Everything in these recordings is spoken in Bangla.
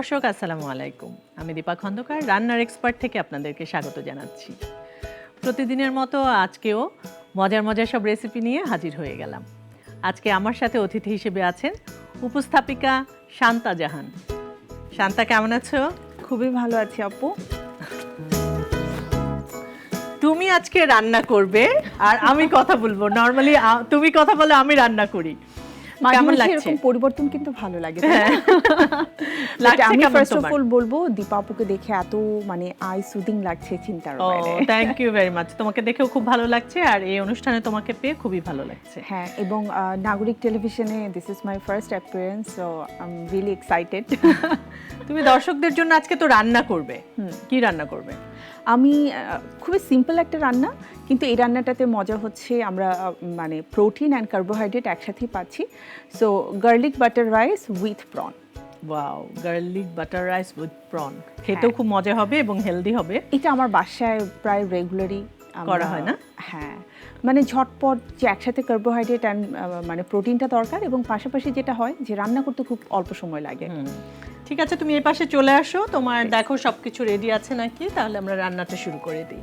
দর্শক আসসালামু আলাইকুম। আমি দীপা খন্দকার রান্নার এক্সপার্ট থেকে আপনাদেরকে স্বাগত জানাচ্ছি। প্রতিদিনের মতো আজকেও মজার মজার সব রেসিপি নিয়ে হাজির হয়ে গেলাম। আজকে আমার সাথে অতিথি হিসেবে আছেন উপস্থাপিকা শান্তা জাহান। শান্তা কেমন আছো? খুবই ভালো আছি আপু। তুমি আজকে রান্না করবে আর আমি কথা বলব। নর্মালি তুমি কথা বলে আমি রান্না করি। কেমন লাগছে? এরকম পরিবর্তন কিন্তু ভালো লাগে? হ্যাঁ। আমি ফার্স্ট অফ অল বলব দীপা আপুকে দেখে এত মানে আই সুদিং লাগছে চিন্তার বাইরে থ্যাংক ইউ ভেরি মাচ তোমাকে দেখেও খুব ভালো লাগছে আর এই অনুষ্ঠানে তোমাকে পেয়ে খুবই ভালো লাগছে। হ্যাঁ এবং নাগরিক টেলিভিশনে this is my first appearance so I am really excited তুমি দর্শকদের জন্য আজকে তো রান্না করবে। কি রান্না করবে? আমি খুবই সিম্পল একটা রান্না কিন্তু এই রান্নাটাতে মজা হচ্ছে আমরা মানে প্রোটিন অ্যান্ড কার্বোহাইড্রেট একসাথেই পাচ্ছি so garlic butter rice with prawn wow garlic butter rice with prawn হ্যাঁ। খেতেও খুব মজা হবে এবং হেলদি হবে এটা আমার বাসায় প্রায় রেগুলারই করা হয় না? হ্যাঁ মানে ঝটপট যে একসাথে কার্বোহাইড্রেট অ্যান্ড মানে প্রোটিনটা দরকার এবং পাশাপাশি যেটা হয় যে রান্না করতে খুব অল্প সময় লাগে। ঠিক আছে তুমি এই পাশে চলে আসো। তোমার দেখো সবকিছু রেডি আছে নাকি? তাহলে আমরা রান্নাটা শুরু করে দিই।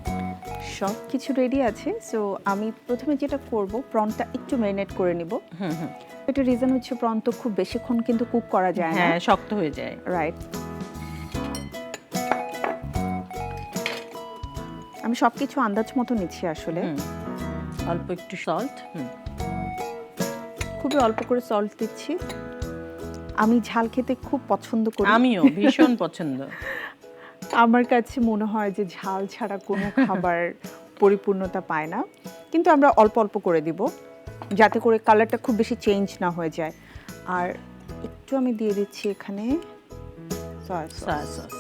সব কিছু রেডি আছে সো আমি প্রথমে যেটা করব প্রনটা একটু ম্যারিনেট করে নিব। হুম হুম। এটা রিজন হচ্ছে প্রন তো খুব বেশিক্ষণ কিন্তু কুক করা যায় না। হ্যাঁ শক্ত হয়ে যায়। রাইট আমি সব কিছু আন্দাজ মতো নিচ্ছি আসলে। অল্প একটু সল্ট খুবই অল্প করে সল্ট দিচ্ছি। আমি ঝাল খেতে খুব পছন্দ করি। আমিও ভীষণ পছন্দ। আমার কাছে মনে হয় যে ঝাল ছাড়া কোনো খাবার পরিপূর্ণতা পায় না। কিন্তু আমরা অল্প অল্প করে দিব যাতে করে কালারটা খুব বেশি চেঞ্জ না হয়ে যায়। আর একটু আমি দিয়ে দিচ্ছি এখানে সয়া সস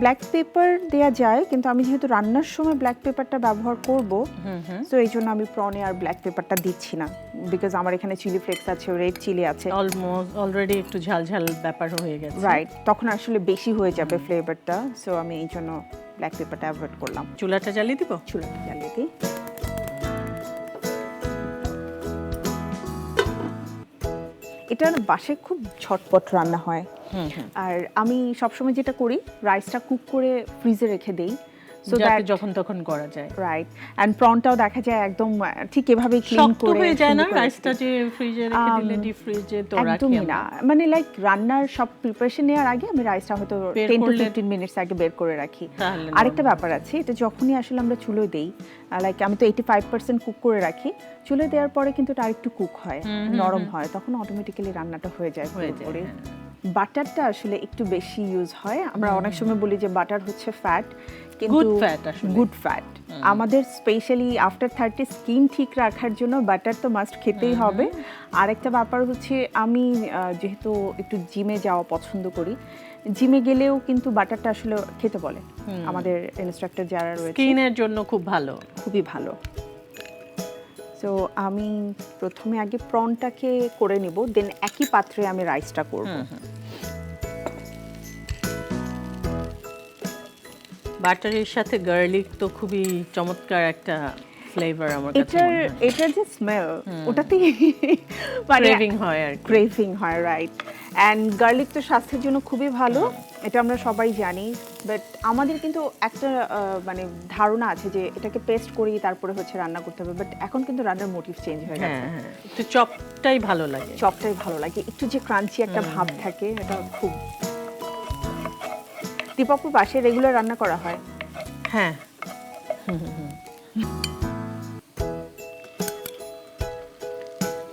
ব্ল্যাক পেপার দেয়া যায় কিন্তু আমি যেহেতু রান্নার সময় ব্ল্যাক পেপারটা ব্যবহার করব হুম হুম। সো এই জন্য আমি প্রনে আর ব্ল্যাক পেপারটা দিচ্ছি না বিকজ আমার এখানে চিলি ফ্লেক্স আছে রেড চিলি আছে। অলমোস্ট অলরেডি একটু ঝাল ঝাল ব্যাপার হয়ে গেছে। রাইট তখন আসলে বেশি হয়ে যাবে ফ্লেভারটা সো আমি এই জন্য ব্ল্যাক পেপারটা অ্যাভয়েড করলাম। চুলাটা জ্বালিয়ে দিব? চুলাটা জ্বালিয়ে দিই। এটার বাসে খুব ঝটপট রান্না হয়। আর আমি সবসময় যেটা করি রাইসটা কুক করে ফ্রিজে রেখে দেই। সো দ্যাট যখন তখন করা যায়। রাইট অ্যান্ড প্রনটাও দেখা যায় একদম ঠিক এভাবে ক্লিন করে হয়ে যায় না? রাইসটা যে ফ্রিজে রেখে দিলে ডিপ ফ্রিজে তো রাখি একদমই না। মানে লাইক রান্নার সব প্রিপারেশন নেওয়ার আগে আমি রাইসটা হয়তো বের টেন টু করলে- ফিফটিন মিনিটস আগে বের করে রাখি। আরেকটা ব্যাপার আছে এটা যখনই আসলে আমরা চুলো দেই লাইক আমি তো এইটি ফাইভ পার্সেন্ট কুক করে রাখি চুলে দেওয়ার পরে কিন্তু এটা আরেকটু কুক হয় নরম হয় তখন অটোমেটিক্যালি রান্নাটা হয়ে যায় হয়ে যায়, পুরোপুরি হ্যাঁ। বাটারটা আসলে একটু বেশি ইউজ হয়। আমরা অনেক সময় বলি যে বাটার হচ্ছে ফ্যাট গুড ফ্যাট আমাদের স্পেশালি আফটার থার্টি স্কিন ঠিক রাখার জন্য বাটার তো মাস্ট খেতেই হবে। আরেকটা ব্যাপার হচ্ছে আমি যেহেতু একটু জিমে যাওয়া পছন্দ করি জিমে গেলেও কিন্তু বাটারটা আসলে খেতে বলে। আমাদের ইনস্ট্রাক্টর যারা রয়েছে। স্কিনের জন্য খুব ভালো। খুবই ভালো। তো আমি প্রথমে আগে প্রনটাকে করে নিব দেন একই পাত্রে আমি রাইসটা করব। বাটারের সাথে গার্লিক তো খুবই চমৎকার একটা ফ্লেভার আমার কাছে এটার এটার যে স্মেল ওটাতেই ক্রেভিং হয় আর ক্রেভিং হয় রাইট অ্যান্ড গার্লিক তো স্বাস্থ্যের জন্য খুবই ভালো এটা আমরা সবাই জানি। বাট আমাদের কিন্তু একটা মানে ধারণা আছে যে এটাকে পেস্ট করি তারপরে হচ্ছে রান্না করতে হবে। বাট এখন কিন্তু রান্নার মোটিভ চেঞ্জ হয়ে গেছে। হ্যাঁ হ্যাঁ। একটু চপটাই ভালো লাগে। চপটাই ভালো লাগে। একটু যে ক্রাঞ্চি একটা ভাব থাকে এটা খুব দীপাপুর পাশে রেগুলার রান্না করা হয়। হ্যাঁ।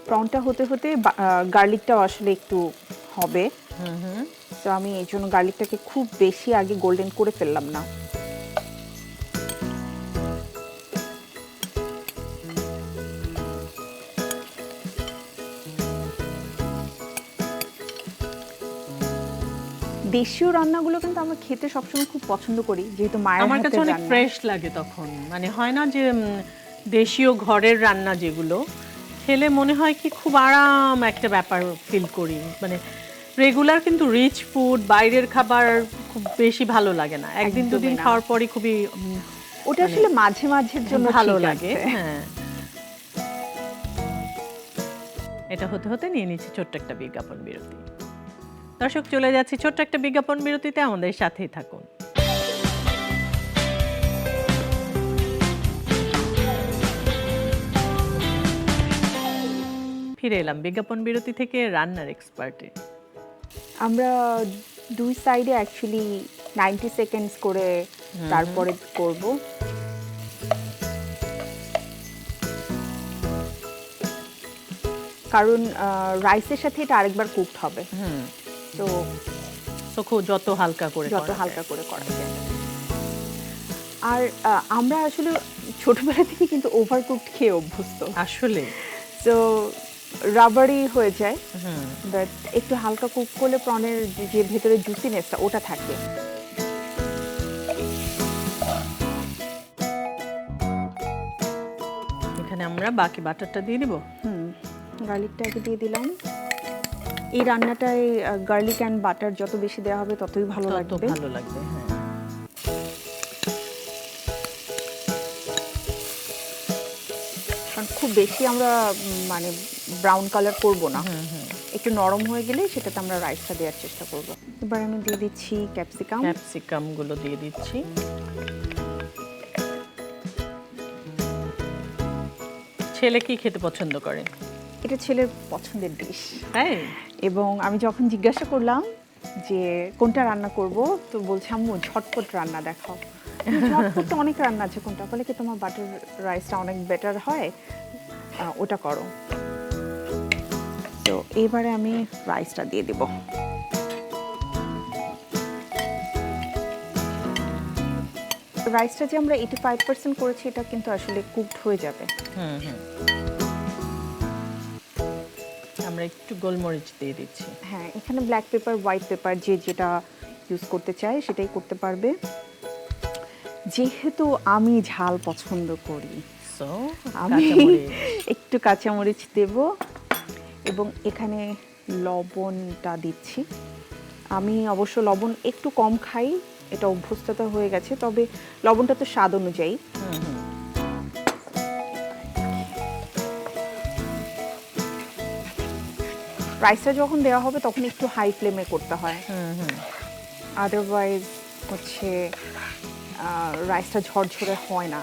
প্রনটা হতে হতে গার্লিকটাও আসলে একটু হবে। তো আমি এই জন্য গার্লিকটাকে খুব বেশি আগে গোল্ডেন করে ফেললাম না। দেশীয় রান্নাগুলো কিন্তু আমরা খেতে সবসময় খুব পছন্দ করি যেহেতু মায়ের আমার কাছে অনেক ফ্রেশ লাগে তখন। মানে হয় না যে দেশীয় ঘরের রান্না যেগুলো খেলে মনে হয় কি খুব আরাম একটা ব্যাপার ফিল করি। মানে রেগুলার কিন্তু রিচ ফুড বাইরের খাবার খুব বেশি ভালো লাগে না। একদিন দুদিন খাওয়ার পরই খুবই ওটা আসলে মাঝে মাঝের জন্য ভালো লাগে হ্যাঁ। এটা হতে হতে নিয়ে নিচ্ছি ছোট্ট একটা বিজ্ঞাপন বিরতি। দর্শক চলে যাচ্ছি ছোট্ট একটা বিজ্ঞাপন বিরতিতে। আমাদের সাথেই থাকুন। ফিরে এলাম বিজ্ঞাপন বিরতি থেকে রান্নার এক্সপার্টে আমরা দুই সাইডে অ্যাকচুয়ালি নাইনটি সেকেন্ডস করে তারপরে করব। কারণ রাইসের সাথে এটা আরেকবার কুকড হবে। হুম। তো তো খুব যত হালকা করে যত হালকা করে করা যায়। আর আমরা আসলে ছোটবেলা থেকে কিন্তু ওভার কুকড খেয়ে অভ্যস্ত। আসলে। তো রাবারই হয়ে যায় বাট একটু হালকা কুক করলে প্রনের যে- যে ভেতরে জুসিনেসটা ওটা থাকে। এখানে আমরা বাকি বাটারটা দিয়ে দিব? হুম গার্লিকটা আগে দিয়ে দিলাম। এই রান্নাটায় গার্লিক অ্যান্ড বাটার যত বেশি দেওয়া হবে ততই ভালো লাগবে। ভালো লাগবে হ্যাঁ। কারণ খুব বেশি আমরা মানে ব্রাউন কালার করব না। হুম হুম। একটু নরম হয়ে গেলে সেটাতে আমরা রাইসটা দেওয়ার চেষ্টা করব। এবার আমি দিয়ে দিচ্ছি ক্যাপসিকাম ক্যাপসিকামগুলো দিয়ে দিচ্ছি। ছেলে কি খেতে পছন্দ করে? এটা ছেলের পছন্দের ডিশ তাই? এবং আমি যখন জিজ্ঞাসা করলাম যে, কোনটা রান্না করব? তো বলছে, আম্মু, ঝটপট রান্না দেখাও। ঝটপট তো অনেক রান্না আছে, কোনটা? বলে কি, তোমার বাটার রাইসটা অনেক বেটার হয় ওটা করো। তো এবারে আমি রাইসটা দিয়ে দেব। রাইসটা যে আমরা এইটি ফাইভ পার্সেন্ট করেছি, এটা কিন্তু আসলে কুকড হয়ে যাবে। হুম হুম। আমরা একটু গোলমরিচ দিয়ে দিচ্ছি। হ্যাঁ এখানে ব্ল্যাক পেপার হোয়াইট পেপার যে যেটা ইউজ করতে চায় সেটাই করতে পারবে। যেহেতু আমি ঝাল পছন্দ করি সো আমি একটু কাঁচামরিচ দেব এবং এখানে লবণটা দিচ্ছি। আমি অবশ্য লবণ একটু কম খাই এটা অভ্যস্ততা হয়ে গেছে তবে লবণটা তো স্বাদ অনুযায়ী। রাইসটা যখন দেওয়া হবে তখন একটু হাই ফ্লেমে করতে হয়। হুম হুম। আদারওয়াইজ হচ্ছে রাইসটা ঝরঝরে হয় না।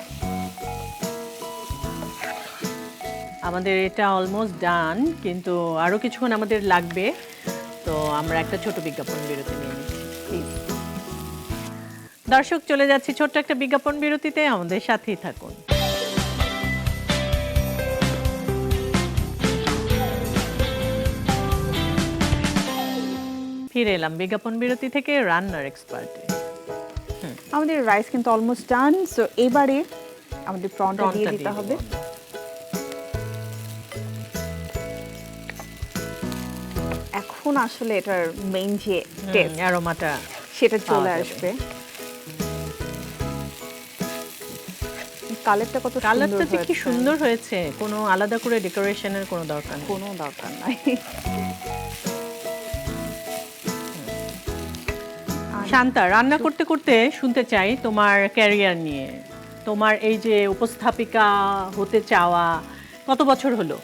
আমাদের এটা অলমোস্ট ডান কিন্তু আরও কিছুক্ষণ আমাদের লাগবে। তো আমরা একটা ছোট বিজ্ঞাপন বিরতি নিয়ে নিচ্ছি দর্শক চলে যাচ্ছি ছোট্ট একটা বিজ্ঞাপন বিরতিতে। আমাদের সাথেই থাকুন। ফিরে এলাম। বিজ্ঞাপন বিরতি থেকে রান্নার এক্সপার্টে আমাদের রাইস কিন্তু অলমোস্ট ডান সো এবারে আমাদের প্রনটা দিয়ে দিতে হবে। এখন আসলে এটার মেইন যে টেস্ট অ্যারোমাটা সেটা চলে আসবে। কালারটা কত কালারটা যে কি সুন্দর হয়েছে কোনো আলাদা করে ডেকোরেশনের কোনো দরকার কোনো দরকার নাই। শান্তা রান্না করতে করতে শুনতে চাই তোমার ক্যারিয়ার নিয়ে। তোমার এই যে উপস্থাপিকা হতে চাওয়া কত বছর হলো?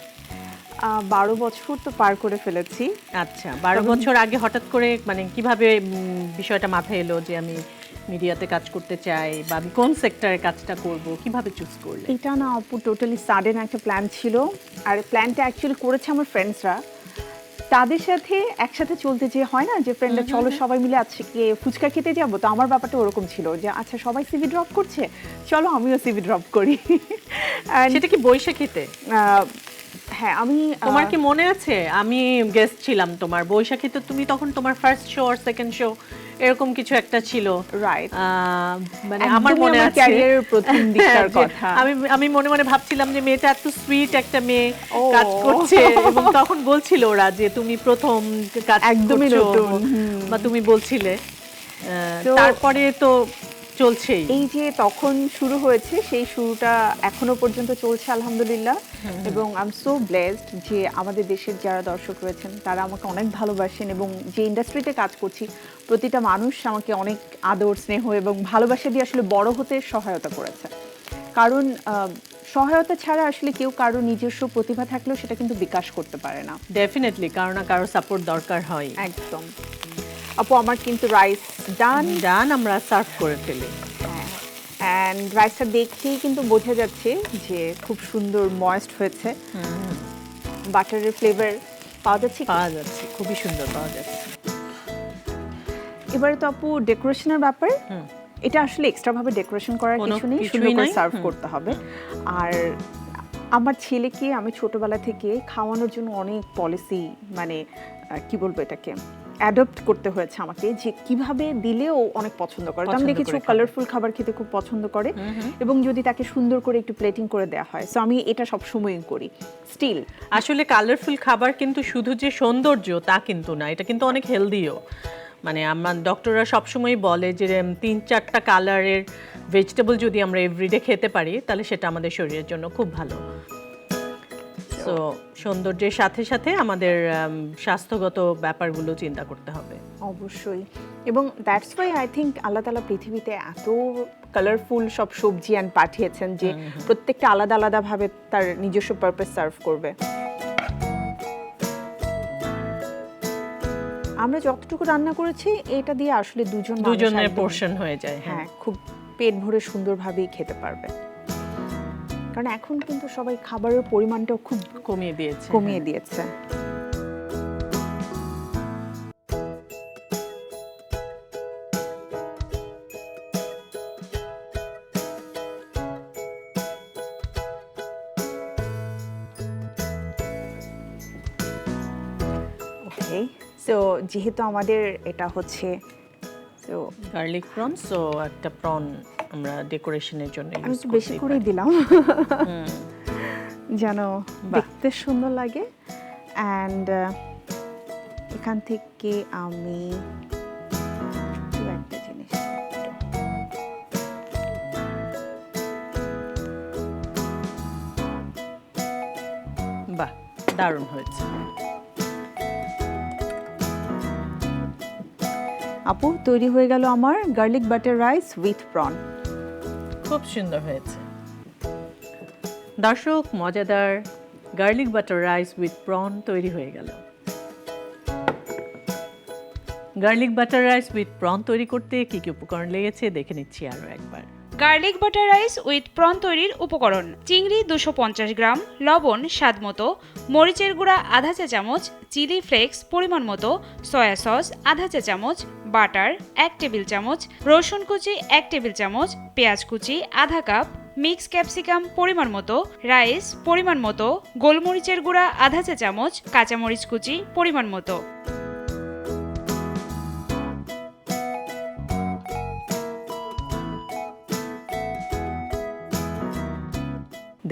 বারো বছর তো পার করে ফেলেছি। আচ্ছা বারো বছর আগে হঠাৎ করে মানে কীভাবে বিষয়টা মাথায় এলো যে আমি মিডিয়াতে কাজ করতে চাই বা আমি কোন সেক্টরে কাজটা করব কীভাবে চুজ করলে? এটা না আপু টোটালি সাডেন একটা প্ল্যান ছিল। আর প্ল্যানটা অ্যাকচুয়ালি করেছে আমার ফ্রেন্ডসরা তাদের সাথে একসাথে চলতে যে হয় না যে ফ্রেন্ডরা চলো সবাই মিলে আজকে ফুচকা খেতে যাব তো আমার ব্যাপারটা ওরকম ছিল যে আচ্ছা সবাই সিভি ড্রপ করছে চলো আমিও সিভি ড্রপ করি। সেটা কি বৈশাখীতে হ্যাঁ আমি তোমার কি মনে আছে? আমি গেস্ট ছিলাম তোমার। বৈশাখীতে তুমি তখন তোমার ফার্স্ট শো আর সেকেন্ড শো এরকম কিছু একটা ছিল। রাইট মানে আমার মনে আছে। career-এর প্রথম দিকটার কথা। আমি আমি মনে মনে ভাবছিলাম যে মেয়েটা এত সুইট একটা মেয়ে কাজ করছে এবং তখন বলছিল ওরা যে তুমি প্রথম কাজ একদমই নতুন, বা তুমি বলছিলে। তারপরে তো চলছেই। এই যে তখন শুরু হয়েছে সেই শুরুটা এখনও পর্যন্ত চলছে আলহামদুলিল্লাহ। এবং আই এম সো ব্লেসড যে আমাদের দেশের যারা দর্শক রয়েছেন তারা আমাকে অনেক ভালোবাসেন এবং যে ইন্ডাস্ট্রিতে কাজ করছি প্রতিটা মানুষ আমাকে অনেক আদর স্নেহ এবং ভালোবাসা দিয়ে আসলে বড় হতে সহায়তা করেছে। কারণ সহায়তা ছাড়া আসলে কেউ কারও নিজস্ব প্রতিভা থাকলেও সেটা কিন্তু বিকাশ করতে পারে না। ডেফিনেটলি কারও না কারও সাপোর্ট দরকার হয়। একদম। আপু আমার কিন্তু রাইস ডান ডান আমরা সার্ভ করে ফেলি। অ্যান্ড রাইসটা দেখেই কিন্তু বোঝা যাচ্ছে যে খুব সুন্দর ময়েস্ট হয়েছে। বাটারের ফ্লেভার পাওয়া যাচ্ছে পাওয়া যাচ্ছে খুবই সুন্দর পাওয়া যাচ্ছে। এবারে তো আপু ডেকোরেশনের ব্যাপার। হুম। এটা আসলে এক্সট্রা ভাবে ডেকোরেশন করার কিছু নেই সুন্দর করে সার্ভ করতে হবে। আর আমার ছেলেকে আমি ছোটবেলা থেকে খাওয়ানোর জন্য অনেক পলিসি মানে কি বলব এটাকে? অ্যাডপ্ট করতে হয়েছে আমাকে যে কীভাবে দিলেও অনেক পছন্দ করে। আমি দেখেছি কালারফুল খাবার খেতে খুব পছন্দ করে এবং যদি তাকে সুন্দর করে একটু প্লেটিং করে দেওয়া হয় সো আমি এটা সবসময়ই করি। স্টিল আসলে কালারফুল খাবার কিন্তু শুধু যে সৌন্দর্য তা কিন্তু না এটা কিন্তু অনেক হেলদিও মানে আমার ডক্টররা সবসময় বলে যে তিন চারটা কালারের ভেজিটেবল যদি আমরা এভরিডে খেতে পারি তাহলে সেটা আমাদের শরীরের জন্য খুব ভালো। তো সৌন্দর্যের সাথে সাথে আমাদের স্বাস্থ্যগত ব্যাপারগুলো চিন্তা করতে হবে। অবশ্যই। এবং that's why I think Allah Taala পৃথিবীতে এত কালারফুল সব সবজি অ্যান্ড পাঠিয়েছেন যে প্রত্যেকটা আলাদা আলাদাভাবে তার নিজস্ব পারপাস সার্ভ করবে। আমরা যতটুকু রান্না করেছি এটা দিয়ে আসলে দুজন দুজনের পোর্শন হয়ে যায় হ্যাঁ। হ্যাঁ খুব পেট ভরে সুন্দরভাবেই খেতে পারবে। কারণ এখন কিন্তু সবাই খাবারের পরিমাণটাও খুব কমিয়ে দিয়েছে। কমিয়ে দিয়েছে। ওকে সো যেহেতু আমাদের এটা হচ্ছে তো গার্লিক প্রন সো একটা প্রন আমরা ডেকোরেশনের জন্য আমি একটু বেশি করে দিলাম। যেন। দেখতে সুন্দর লাগে। অ্যান্ড এখান থেকে আমি দু একটা জিনিস বাহ দারুণ হয়েছে। আপু তৈরি হয়ে গেল আমার garlic butter rice with prawn খুব সুন্দর হয়েছে। দর্শক মজাদার, garlic butter rice with prawn তৈরি হয়ে গেল। Garlic butter rice with prawn তৈরি করতে কি কি উপকরণ লেগেছে দেখে নিচ্ছি আরও একবার। Garlic butter rice with prawn তৈরির উপকরণ। চিংড়ি দুশো পঞ্চাশ গ্রাম, লবণ স্বাদ মতো, মরিচের গুঁড়া আধা চা চামচ, চিলি ফ্লেক্স পরিমাণ মতো, সয়া সস আধা চা চামচ, বাটার এক টেবিল চামচ, রসুন কুচি এক টেবিল চামচ, পেঁয়াজ কুচি আধা কাপ, মিক্স ক্যাপসিকাম পরিমাণ মতো, রাইস পরিমাণ মতো, গোলমরিচের গুঁড়া আধা চা চামচ, কাঁচামরিচ কুচি পরিমাণ মতো।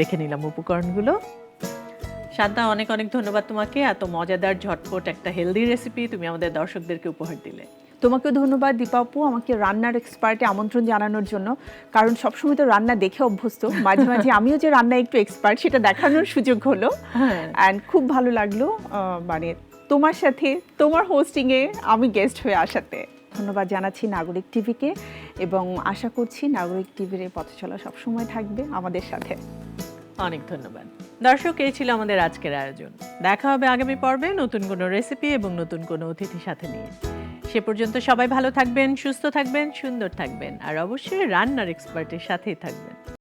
দেখে নিলাম উপকরণগুলো। শান্তা অনেক অনেক ধন্যবাদ তোমাকে এত মজাদার ঝটপট একটা হেলদি রেসিপি তুমি আমাদের দর্শকদেরকে উপহার দিলে। তোমাকে ধন্যবাদ দীপাপু আমাকে রান্নার এক্সপার্টে আমন্ত্রণ জানানোর জন্য। কারণ সবসময় তো রান্না দেখে অভ্যস্ত মাঝে মাঝে আমিও যে রান্না একটু এক্সপার্ট সেটা দেখানোর সুযোগ হলো। অ্যান্ড খুব ভালো লাগল মানে তোমার সাথে তোমার হোস্টিংয়ে আমি গেস্ট হয়ে আসাতে। ধন্যবাদ জানাচ্ছি নাগরিক টিভিকে এবং আশা করছি নাগরিক টিভির পথ চলা সবসময় থাকবে আমাদের সাথে। অনেক ধন্যবাদ। দর্শক, এই ছিল আমাদের আজকের আয়োজন। দেখা হবে আগামী পর্বে নতুন কোনো রেসিপি এবং নতুন কোনো অতিথি সাথে নিয়ে। সে পর্যন্ত সবাই ভালো থাকবেন, সুস্থ থাকবেন, সুন্দর থাকবেন, আর অবশ্যই রান্নার এক্সপার্টের সাথেই থাকবেন।